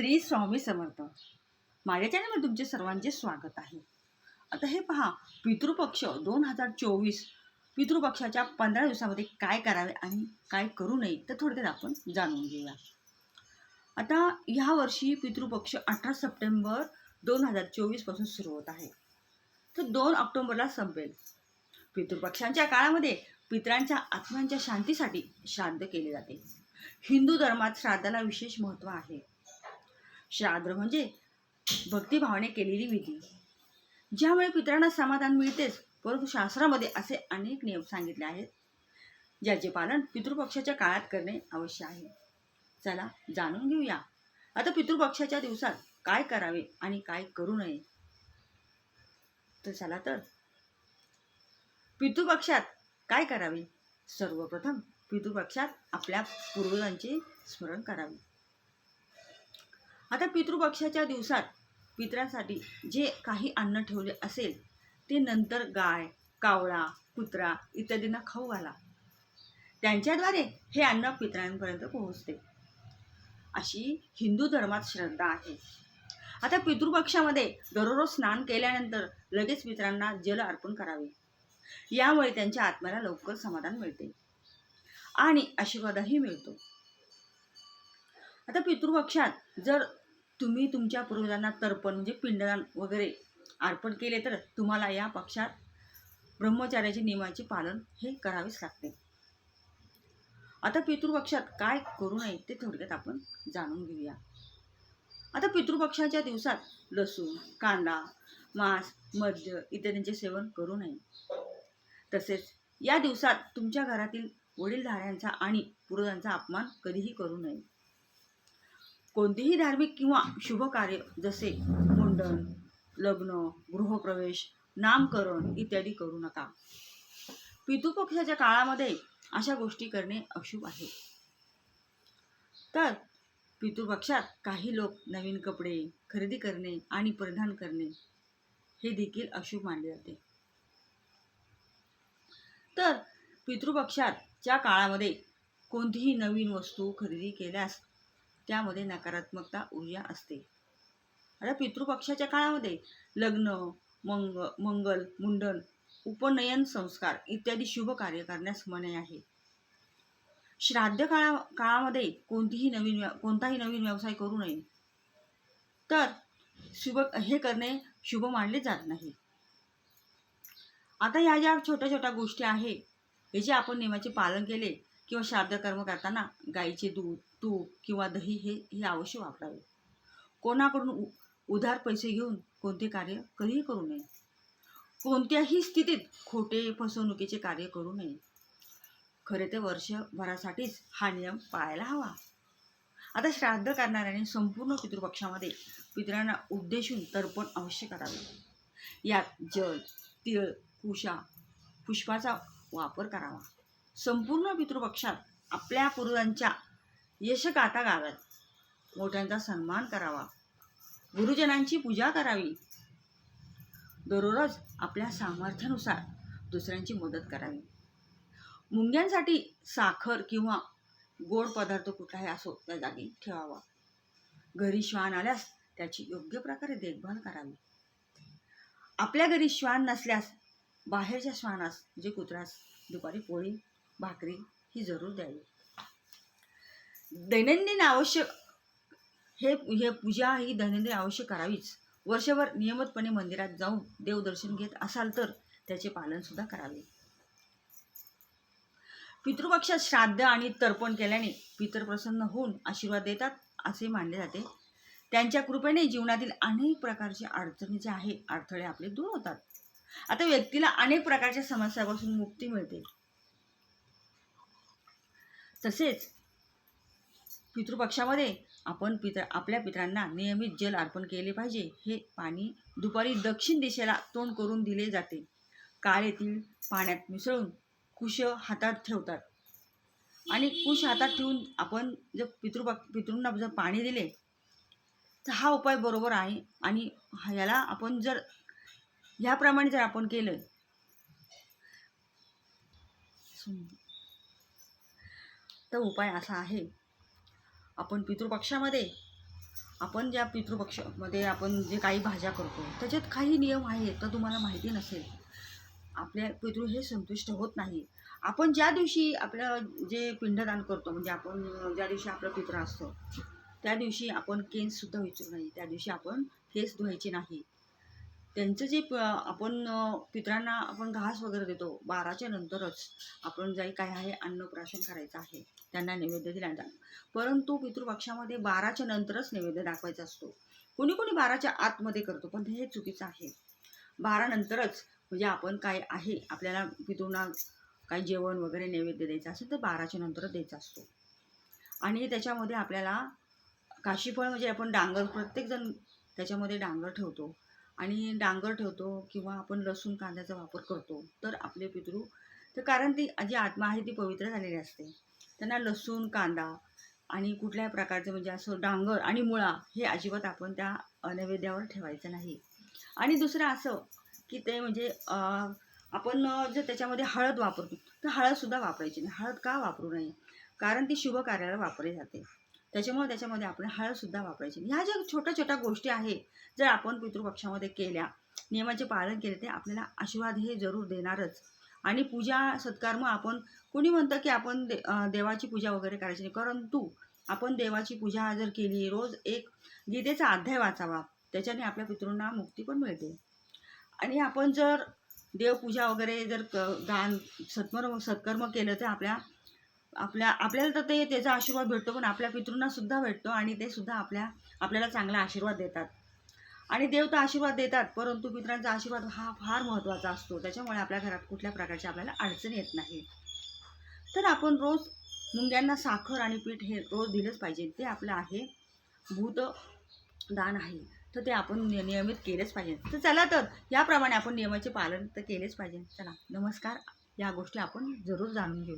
श्री स्वामी समर्थ. माझ्या चॅनलमध्ये तुमचे सर्वांचे स्वागत आहे. आता हे पहा पितृपक्ष दोन हजार चोवीस पितृपक्षाच्या पंधरा दिवसामध्ये काय करावे आणि काय करू नये तर थोडक्यात आपण जाणून घेऊया. आता ह्या वर्षी पितृपक्ष अठरा सप्टेंबर दोन हजार चोवीसपासून सुरू होत आहे. तर दोन ऑक्टोबरला संपेल. पितृपक्षांच्या काळामध्ये पितरांच्या आत्म्यांच्या शांतीसाठी श्राद्ध केले जाते. हिंदू धर्मात श्राद्धाला विशेष महत्त्व आहे. श्राद्ध म्हणजे भक्तिभावाने केलेली विधी. ज्यामुळे पितरांना समाधान मिळतेच परंतु शास्त्रामध्ये असे अनेक नियम सांगितले आहेत ज्याचे पालन पितृपक्षाच्या काळात करणे आवश्यक आहे. चला जाणून घेऊया. आता पितृपक्षाच्या दिवसात काय करावे आणि काय करू नये? तर चला तर. पितृपक्षात काय करावे? सर्वप्रथम पितृपक्षात आपल्या पूर्वजांचे स्मरण करावे. आता पितृपक्षाच्या दिवसात पितरांसाठी जे काही अन्न ठेवले असेल ते नंतर गाय कावळा कुत्रा इत्यादींना खाऊ घाला. त्यांच्याद्वारे हे अन्न पित्रांपर्यंत पोहोचते. अशी हिंदू धर्मात श्रद्धा आहे. आता पितृपक्षामध्ये दररोज स्नान केल्यानंतर लगेच पितरांना जल अर्पण करावे. यामुळे त्यांच्या आत्म्याला लवकर समाधान मिळते आणि आशीर्वादही मिळतो. आता पितृपक्षात जर तुम्ही तुमच्या पूर्वजांना तर्पण म्हणजे पिंडदान वगैरे अर्पण केले तर तुम्हाला या पक्षात ब्रह्मचार्याचे नियमाचे पालन हे करावेच लागते. आता पितृपक्षात काय करू नये ते थोडक्यात आपण जाणून घेऊया. आता पितृपक्षाच्या दिवसात लसूण कांदा मांस मद्य इत्यादींचे सेवन करू नये. तसेच या दिवसात तुमच्या घरातील वडीलधाऱ्यांचा आणि पूर्वजांचा अपमान कधीही करू नये. कोणतेही धार्मिक किंवा शुभ कार्य जसे मुंडन लग्न गृहप्रवेश नामकरण इत्यादी करू नका. पितृपक्षाच्या काळामध्ये अशा गोष्टी करणे अशुभ आहे. तर पितृपक्षात काही लोक नवीन कपडे खरेदी करणे आणि परिधान करणे हे देखील अशुभ मानले जाते. तर पितृपक्षातच्या काळामध्ये कोणतीही नवीन वस्तू खरेदी केल्यास त्यामध्ये नकारात्मकता ऊर्जा असते. आता पितृपक्षाच्या काळामध्ये लग्न मंग मंगल मुंडन उपनयन संस्कार इत्यादी शुभ कार्य करण्यास मनाई आहे. श्राद्ध काळा काळामध्ये कोणतीही नवीन कोणताही नवीन व्यवसाय करू नये. तर शुभ हे करणे शुभ मानले जात नाही. आता या ज्या छोट्या छोट्या गोष्टी आहे हे जे आपण नियमाचे पालन केले किंवा श्राद्ध कर्म करताना गाईचे दूध तूप किंवा दही हे हे अवश्य वापरावे. कोणाकडून उ उधार पैसे घेऊन कोणते कार्य कधीही करू नये. कोणत्याही स्थितीत खोटे फसवणुकीचे कार्य करू नये. खरे ते वर्षभरासाठीच हा नियम पाळायला हवा. आता श्राद्ध करणाऱ्याने संपूर्ण पितृपक्षामध्ये पितरांना उद्देशून तर्पण अवश्य करावे. यात जल तिळ कुशा पुष्पाचा वापर करावा. संपूर्ण पितृपक्षात आपल्या पूर्वांच्या यशगाथा गाव्यात. मोठ्यांचा सन्मान करावा. गुरुजनांची पूजा करावी. दररोज आपल्या सामर्थ्यानुसार दुसऱ्यांची मदत करावी. मुंग्यांसाठी साखर किंवा गोड पदार्थ कुठलाही असो त्या जागी ठेवावा. घरी श्वान आल्यास त्याची योग्य प्रकारे देखभाल करावी. आपल्या घरी श्वान नसल्यास बाहेरच्या श्वानास म्हणजे कुत्र्यास दुपारी पोळी भाकरी ही जरूर द्यावी. दैनंदिन आवश्यक हे हे पूजा ही दैनंदिन आवश्यक करावीच. वर्षभर नियमितपणे मंदिरात जाऊन देवदर्शन घेत असाल तर त्याचे पालन सुद्धा करावे. पितृपक्षात श्राद्ध आणि तर्पण केल्याने पितर प्रसन्न होऊन आशीर्वाद देतात असे मानले जाते. त्यांच्या कृपेने जीवनातील अनेक प्रकारचे अडचणी जे आहे अडथळे आपले दूर होतात. आता व्यक्तीला अनेक प्रकारच्या समस्यापासून मुक्ती मिळते. तसेच पितृपक्षामध्ये आपण पित्र आपल्या पितरांना नियमित जल अर्पण केले पाहिजे. हे पाणी दुपारी दक्षिण दिशेला तोंड करून दिले जाते. काळे तीळ पाण्यात मिसळून कुश हातात ठेवतात. आणि कुश हातात ठेवून आपण जर पितृपक्ष पितृंना जर पाणी दिले तर हा उपाय बरोबर आहे. आणि ह्याला आपण जर ह्याप्रमाणे जर आपण केलं तर उपाय असा आहे. आपण पितृपक्षामध्ये आपण ज्या पितृपक्षामध्ये आपण जे काही भाज्या करतो त्याच्यात काही नियम आहेत तर तुम्हाला माहिती नसेल. आपले पितृ हे संतुष्ट होत नाही. आपण ज्या दिवशी आपलं जे पिंडदान करतो म्हणजे आपण ज्या दिवशी आपलं पित्र असतो त्या दिवशी आपण केससुद्धा विचारू नाही त्या दिवशी आपण केस धुवायचे नाही. त्यांचं जे प आपण पितरांना आपण घास वगैरे देतो बाराच्या नंतरच आपण जाई काय आहे अन्नप्राशन करायचं आहे त्यांना नैवेद्य दिला जातो. परंतु पितृपक्षामध्ये बाराच्या नंतरच नैवेद्य दाखवायचा असतो. कोणी कोणी बाराच्या आतमध्ये करतो पण हे चुकीचं आहे. बारानंतरच म्हणजे आपण काय आहे आपल्याला पितृंना काही जेवण वगैरे नैवेद्य द्यायचं असेल तर बाराच्या नंतरच द्यायचा असतो. आणि त्याच्यामध्ये आपल्याला काशीफळ म्हणजे आपण डांगर प्रत्येकजण त्याच्यामध्ये डांगर ठेवतो. आणि डांगर ठेवतो किंवा आपण लसूण कांद्याचा वापर करतो तर आपले पितृ तर कारण ती जी आत्मा आहे ती पवित्र झालेली असते. त्यांना लसूण कांदा आणि कुठल्याही प्रकारचं म्हणजे असं डांगर आणि मुळा हे अजिबात आपण त्या नैवेद्यावर ठेवायचं नाही. आणि दुसरं असं की ते म्हणजे आपण जर त्याच्यामध्ये हळद वापरतो तर हळदसुद्धा वापरायची नाही. हळद का वापरू नये? कारण ती शुभ कार्याला वापरली जाते. त्याच्यामुळे त्याच्यामध्ये आपण हळदसुद्धा वापरायची. म्हणजे ह्या ज्या छोट्या छोट्या गोष्टी आहे जर आपण पितृपक्षामध्ये केल्या नियमाचे पालन केले ते आपल्याला आशीर्वाद हे जरूर देणारच. आणि पूजा सत्कर्म आपण कोणी म्हणतं की आपण दे देवाची पूजा वगैरे करायची नाही. परंतु आपण देवाची पूजा जर केली रोज एक गीतेचा अध्याय वाचावा त्याच्याने आपल्या पितृंना मुक्ती पण मिळते. आणि आपण जर देवपूजा वगैरे जर क गान सत्मर्म सत्कर्म केलं तर आपल्या आपल्या आपल्याला तर ते त्याचा आशीर्वाद भेटतो पण आपल्या पितृंना सुद्धा भेटतो आणि ते सुद्धा आपल्या आपल्याला चांगला आशीर्वाद देतात. आणि देव तर आशीर्वाद देतात परंतु पितरांचा आशीर्वाद हा फार महत्त्वाचा असतो. त्याच्यामुळे आपल्या घरात कुठल्या प्रकारची आपल्याला अडचण येत नाही. तर आपण रोज मुंग्यांना साखर आणि पीठ हे रोज दिलंच पाहिजे. ते आपलं आहे भूत दान आहे. तर ते आपण नियमित केलेच पाहिजे. तर चला तर याप्रमाणे आपण नियमाचे पालन तर केलेच पाहिजे. चला नमस्कार. या गोष्टी आपण जरूर जाणून घेऊ.